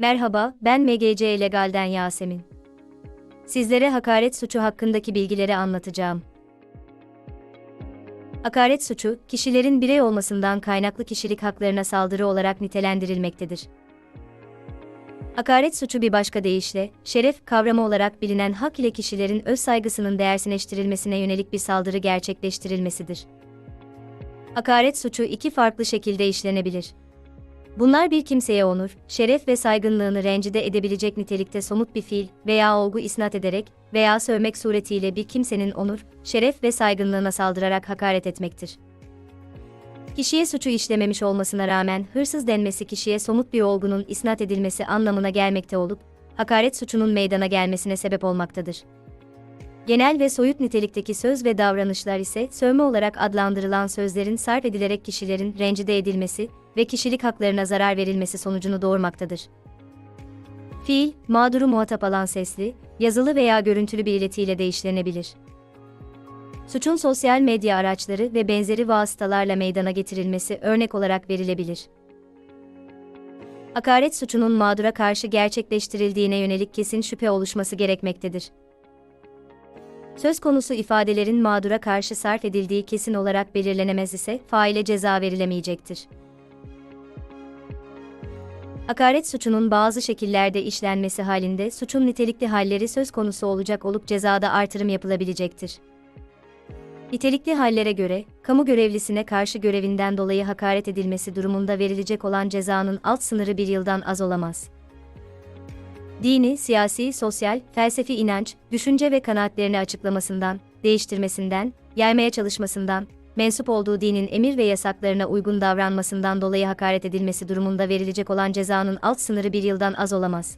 Merhaba, ben MGC Legal'den Yasemin. Sizlere hakaret suçu hakkındaki bilgileri anlatacağım. Hakaret suçu, kişilerin birey olmasından kaynaklı kişilik haklarına saldırı olarak nitelendirilmektedir. Hakaret suçu bir başka deyişle, şeref kavramı olarak bilinen hak ile kişilerin öz saygısının değersizleştirilmesine yönelik bir saldırı gerçekleştirilmesidir. Hakaret suçu iki farklı şekilde işlenebilir. Bunlar bir kimseye onur, şeref ve saygınlığını rencide edebilecek nitelikte somut bir fiil veya olgu isnat ederek veya sövmek suretiyle bir kimsenin onur, şeref ve saygınlığına saldırarak hakaret etmektir. Kişiye suçu işlememiş olmasına rağmen hırsız denmesi kişiye somut bir olgunun isnat edilmesi anlamına gelmekte olup, hakaret suçunun meydana gelmesine sebep olmaktadır. Genel ve soyut nitelikteki söz ve davranışlar ise sövme olarak adlandırılan sözlerin sarf edilerek kişilerin rencide edilmesi ve kişilik haklarına zarar verilmesi sonucunu doğurmaktadır. Fiil, mağduru muhatap alan sesli, yazılı veya görüntülü bir iletiyle de işlenebilir. Suçun sosyal medya araçları ve benzeri vasıtalarla meydana getirilmesi örnek olarak verilebilir. Hakaret suçunun mağdura karşı gerçekleştirildiğine yönelik kesin şüphe oluşması gerekmektedir. Söz konusu ifadelerin mağdura karşı sarf edildiği kesin olarak belirlenemez ise faile ceza verilemeyecektir. Hakaret suçunun bazı şekillerde işlenmesi halinde suçun nitelikli halleri söz konusu olacak olup cezada artırım yapılabilecektir. Nitelikli hallere göre, kamu görevlisine karşı görevinden dolayı hakaret edilmesi durumunda verilecek olan cezanın alt sınırı bir yıldan az olamaz. Dini, siyasi, sosyal, felsefi inanç, düşünce ve kanaatlerini açıklamasından, değiştirmesinden, yaymaya çalışmasından, mensup olduğu dinin emir ve yasaklarına uygun davranmasından dolayı hakaret edilmesi durumunda verilecek olan cezanın alt sınırı bir yıldan az olamaz.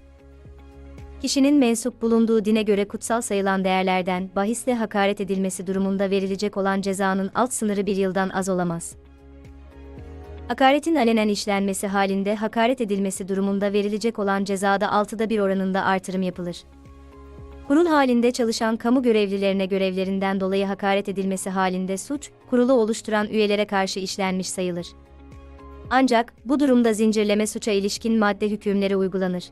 Kişinin mensup bulunduğu dine göre kutsal sayılan değerlerden bahisle hakaret edilmesi durumunda verilecek olan cezanın alt sınırı bir yıldan az olamaz. Hakaretin alenen işlenmesi halinde hakaret edilmesi durumunda verilecek olan cezada altıda bir oranında artırım yapılır. Kurul halinde çalışan kamu görevlilerine görevlerinden dolayı hakaret edilmesi halinde suç, kurulu oluşturan üyelere karşı işlenmiş sayılır. Ancak bu durumda zincirleme suça ilişkin madde hükümleri uygulanır.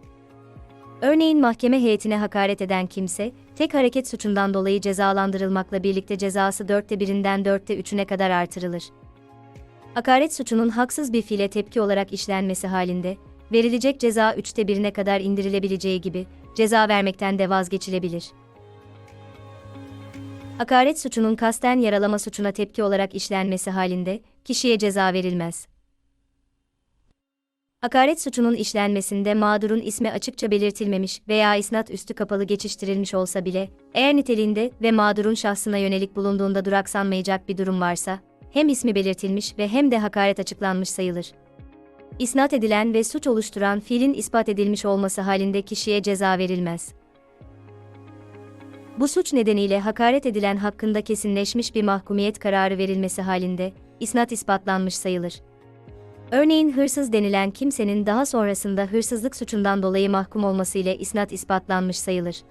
Örneğin mahkeme heyetine hakaret eden kimse, tek hareket suçundan dolayı cezalandırılmakla birlikte cezası dörtte birinden dörtte üçüne kadar artırılır. Hakaret suçunun haksız bir fiile tepki olarak işlenmesi halinde, verilecek ceza üçte birine kadar indirilebileceği gibi, ceza vermekten de vazgeçilebilir. Hakaret suçunun kasten yaralama suçuna tepki olarak işlenmesi halinde, kişiye ceza verilmez. Hakaret suçunun işlenmesinde mağdurun ismi açıkça belirtilmemiş veya isnat üstü kapalı geçiştirilmiş olsa bile, eğer niteliğinde ve mağdurun şahsına yönelik bulunduğunda duraksanmayacak bir durum varsa, hem ismi belirtilmiş ve hem de hakaret açıklanmış sayılır. İsnat edilen ve suç oluşturan fiilin ispat edilmiş olması halinde kişiye ceza verilmez. Bu suç nedeniyle hakaret edilen hakkında kesinleşmiş bir mahkumiyet kararı verilmesi halinde, isnat ispatlanmış sayılır. Örneğin hırsız denilen kimsenin daha sonrasında hırsızlık suçundan dolayı mahkum olması ile isnat ispatlanmış sayılır.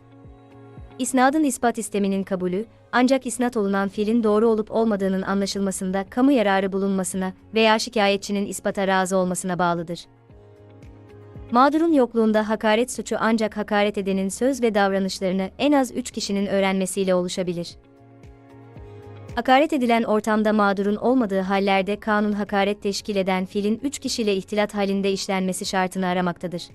İsnadın ispat isteminin kabulü, ancak isnat olunan fiilin doğru olup olmadığının anlaşılmasında kamu yararı bulunmasına veya şikayetçinin ispata razı olmasına bağlıdır. Mağdurun yokluğunda hakaret suçu ancak hakaret edenin söz ve davranışlarını en az 3 kişinin öğrenmesiyle oluşabilir. Hakaret edilen ortamda mağdurun olmadığı hallerde kanun hakaret teşkil eden fiilin 3 kişiyle ihtilat halinde işlenmesi şartını aramaktadır.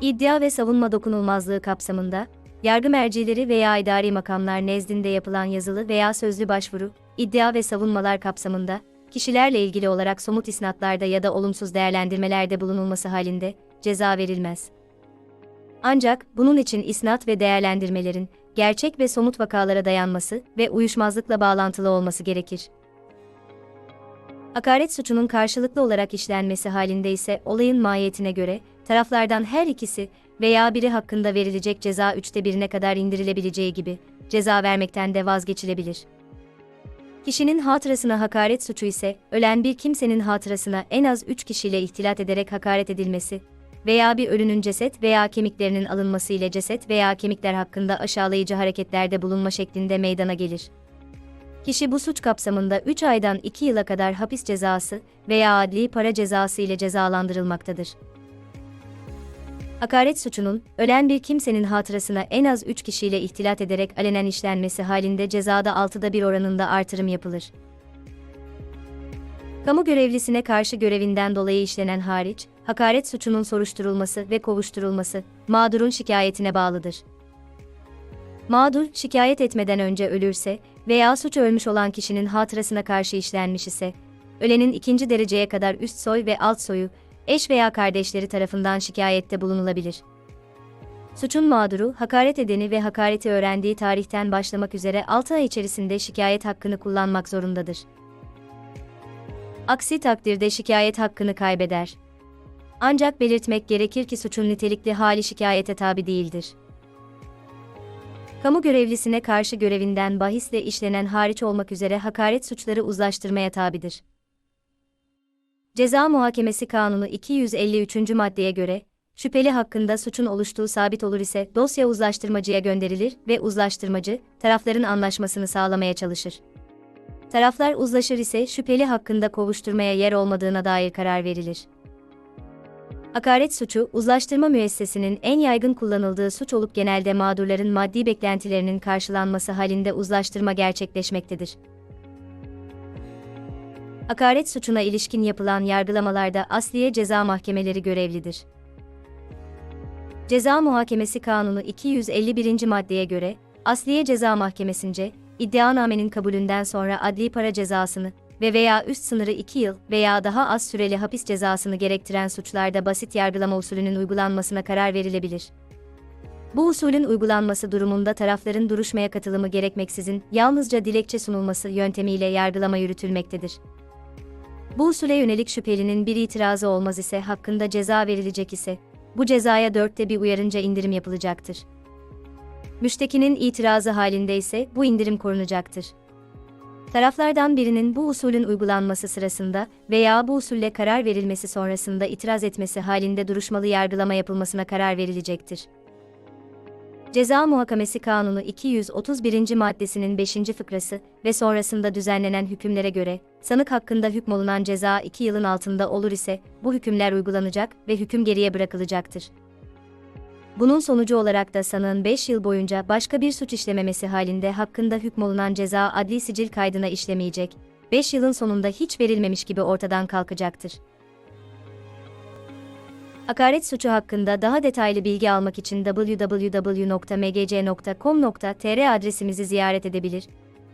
İddia ve savunma dokunulmazlığı kapsamında, yargı mercileri veya idari makamlar nezdinde yapılan yazılı veya sözlü başvuru, iddia ve savunmalar kapsamında, kişilerle ilgili olarak somut isnatlarda ya da olumsuz değerlendirmelerde bulunulması halinde, ceza verilmez. Ancak, bunun için isnat ve değerlendirmelerin, gerçek ve somut vakalara dayanması ve uyuşmazlıkla bağlantılı olması gerekir. Hakaret suçunun karşılıklı olarak işlenmesi halinde ise olayın mahiyetine göre, taraflardan her ikisi veya biri hakkında verilecek ceza üçte birine kadar indirilebileceği gibi, ceza vermekten de vazgeçilebilir. Kişinin hatırasına hakaret suçu ise, ölen bir kimsenin hatırasına en az üç kişiyle ihtilat ederek hakaret edilmesi veya bir ölünün ceset veya kemiklerinin alınması ile ceset veya kemikler hakkında aşağılayıcı hareketlerde bulunma şeklinde meydana gelir. Kişi bu suç kapsamında 3 aydan 2 yıla kadar hapis cezası veya adli para cezası ile cezalandırılmaktadır. Hakaret suçunun, ölen bir kimsenin hatırasına en az 3 kişiyle ihtilat ederek alenen işlenmesi halinde cezada 6'da bir oranında artırım yapılır. Kamu görevlisine karşı görevinden dolayı işlenen hariç, hakaret suçunun soruşturulması ve kovuşturulması, mağdurun şikayetine bağlıdır. Mağdur, şikayet etmeden önce ölürse veya suç ölmüş olan kişinin hatırasına karşı işlenmiş ise, ölenin ikinci dereceye kadar üst soy ve alt soyu, eş veya kardeşleri tarafından şikayette bulunulabilir. Suçun mağduru, hakaret edeni ve hakareti öğrendiği tarihten başlamak üzere 6 ay içerisinde şikayet hakkını kullanmak zorundadır. Aksi takdirde şikayet hakkını kaybeder. Ancak belirtmek gerekir ki suçun nitelikli hali şikayete tabi değildir. Kamu görevlisine karşı görevinden bahisle işlenen hariç olmak üzere hakaret suçları uzlaştırmaya tabidir. Ceza Muhakemesi Kanunu 253. maddeye göre, şüpheli hakkında suçun oluştuğu sabit olur ise dosya uzlaştırmacıya gönderilir ve uzlaştırmacı, tarafların anlaşmasını sağlamaya çalışır. Taraflar uzlaşır ise şüpheli hakkında kovuşturmaya yer olmadığına dair karar verilir. Hakaret suçu, uzlaştırma müessesinin en yaygın kullanıldığı suç olup genelde mağdurların maddi beklentilerinin karşılanması halinde uzlaştırma gerçekleşmektedir. Hakaret suçuna ilişkin yapılan yargılamalarda asliye ceza mahkemeleri görevlidir. Ceza Muhakemesi Kanunu 251. maddeye göre, Asliye Ceza Mahkemesince, iddianamenin kabulünden sonra adli para cezasını ve veya üst sınırı 2 yıl veya daha az süreli hapis cezasını gerektiren suçlarda basit yargılama usulünün uygulanmasına karar verilebilir. Bu usulün uygulanması durumunda tarafların duruşmaya katılımı gerekmeksizin yalnızca dilekçe sunulması yöntemiyle yargılama yürütülmektedir. Bu usule yönelik şüphelinin bir itirazı olmaz ise hakkında ceza verilecek ise, bu cezaya dörtte bir uyarınca indirim yapılacaktır. Müştekinin itirazı halinde ise bu indirim korunacaktır. Taraflardan birinin bu usulün uygulanması sırasında veya bu usulle karar verilmesi sonrasında itiraz etmesi halinde duruşmalı yargılama yapılmasına karar verilecektir. Ceza Muhakamesi Kanunu 231. maddesinin 5. fıkrası ve sonrasında düzenlenen hükümlere göre, sanık hakkında hükmolunan ceza 2 yılın altında olur ise, bu hükümler uygulanacak ve hüküm geriye bırakılacaktır. Bunun sonucu olarak da sanığın 5 yıl boyunca başka bir suç işlememesi halinde hakkında hükmolunan ceza adli sicil kaydına işlemeyecek, 5 yılın sonunda hiç verilmemiş gibi ortadan kalkacaktır. Hakaret suçu hakkında daha detaylı bilgi almak için www.mgc.com.tr adresimizi ziyaret edebilir.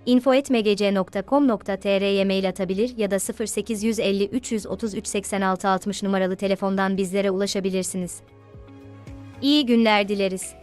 info.mgc.com.tr'ye mail atabilir ya da 0850 333 86 60 numaralı telefondan bizlere ulaşabilirsiniz. İyi günler dileriz.